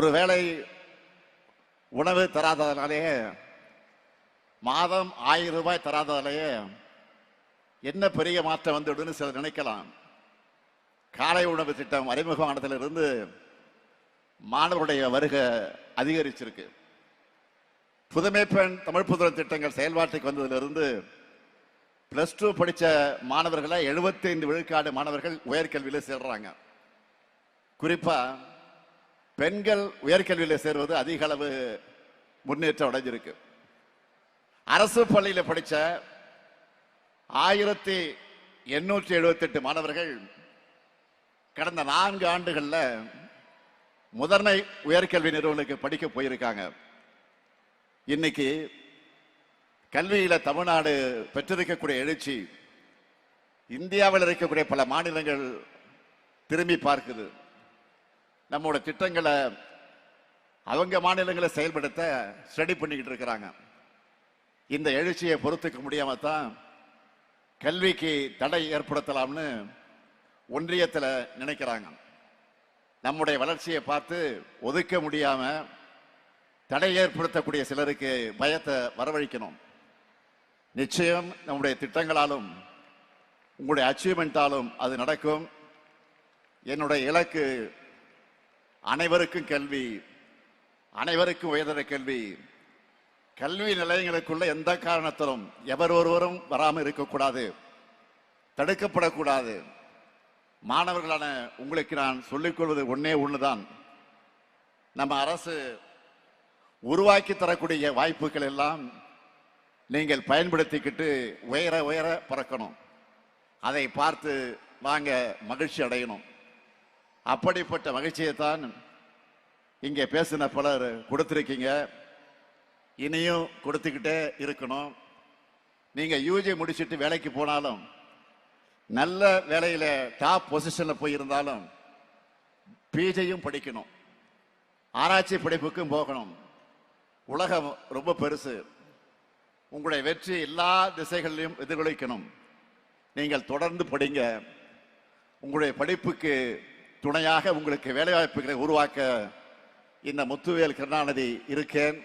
ஒருவேளை உணவு தராததனாலேயே மாதம் ஆயிரம் ரூபாய் தராதனாலேயே என்ன பெரிய மாற்றம் வந்துடுன்னு சிலர் நினைக்கலாம். காலை உணவு திட்டம் அறிமுகமானதிலிருந்து மாணவருடைய வருகை அதிகரிச்சிருக்கு. புதுமை பெண் தமிழ் புதுமை திட்டங்கள் செயல்பாட்டுக்கு வந்ததிலிருந்து பிளஸ் டூ படித்த மாணவர்களை 75 விழுக்காடு மாணவர்கள் உயர்கல்வியில் சேர்றாங்க. குறிப்பாக பெண்கள் உயர்கல்வியில் சேர்வது அதிக அளவு முன்னேற்றம் அடைஞ்சிருக்கு. அரசு பள்ளியில் படித்த ஆயிரத்தி எண்ணூற்றி எழுபத்தெட்டு மாணவர்கள் கடந்த நான்கு ஆண்டுகளில் முதன்மை உயர்கல்வி நிறுவனங்களுக்கு படிக்க போயிருக்காங்க. இன்னைக்கு கல்வியில் தமிழ்நாடு பெற்றிருக்கக்கூடிய எழுச்சி இந்தியாவில் இருக்கக்கூடிய பல மாநிலங்கள் திரும்பி பார்க்குது. நம்மோட திட்டங்களை அவங்க மாநிலங்களை செயல்படுத்த ஸ்டடி பண்ணிக்கிட்டு இருக்கிறாங்க. இந்த எழுச்சியை பொறுத்துக்க முடியாம தான் கல்விக்கு தடை ஏற்படுத்தலாம்னு ஒன்றியத்தில் நினைக்கிறாங்க. நம்முடைய வளர்ச்சியை பார்த்து ஒதுக்க முடியாம தடை ஏற்படுத்தக்கூடிய சிலருக்கு பயத்தை வரவழைக்கணும். நிச்சயம் நம்முடைய திட்டங்களாலும் உங்களுடைய அச்சீவ்மெண்ட்டாலும் அது நடக்கும். என்னுடைய இலக்கு அனைவருக்கும் கல்வி. அனைவருக்கும் உயர்தர கல்வி. கல்வி நிலையங்களுக்குள்ள எந்த காரணத்திலும் எவர் ஒருவரும் வராமல் இருக்கக்கூடாது. தடுக்கப்படக்கூடாது. மாணவர்களான உங்களுக்கு நான் சொல்லிக் கொள்வது ஒன்னே ஒண்ணுதான். நம்ம அரசு உருவாக்கி தரக்கூடிய வாய்ப்புகள் எல்லாம் நீங்கள் பயன்படுத்திக்கிட்டு உயர உயர பறக்கணும். அதை பார்த்து வாங்க மகிழ்ச்சி அடையணும். அப்படிப்பட்ட மகிழ்ச்சியை தான் இங்கே பேசின பலர் கொடுத்துருக்கீங்க. இனியும் கொடுத்துக்கிட்டே இருக்கணும். நீங்கள் யூஜி முடிச்சுட்டு வேலைக்கு போனாலும் நல்ல வேலையில் டாப் பொசிஷனில் போயிருந்தாலும் பிஜியும் படிக்கணும். ஆராய்ச்சி படிப்புக்கும் போகணும். உலகம் ரொம்ப பெருசு. உங்களுடைய வெற்றி எல்லா திசைகளிலும் எதிர்கொலிக்கணும் நீங்கள் தொடர்ந்து படிங்க. உங்களுடைய படிப்புக்கு துணையாக உங்களுக்கு வேலைவாய்ப்புகளை உருவாக்க இந்த முத்துவேல் கருணாநிதி இருக்கேன்.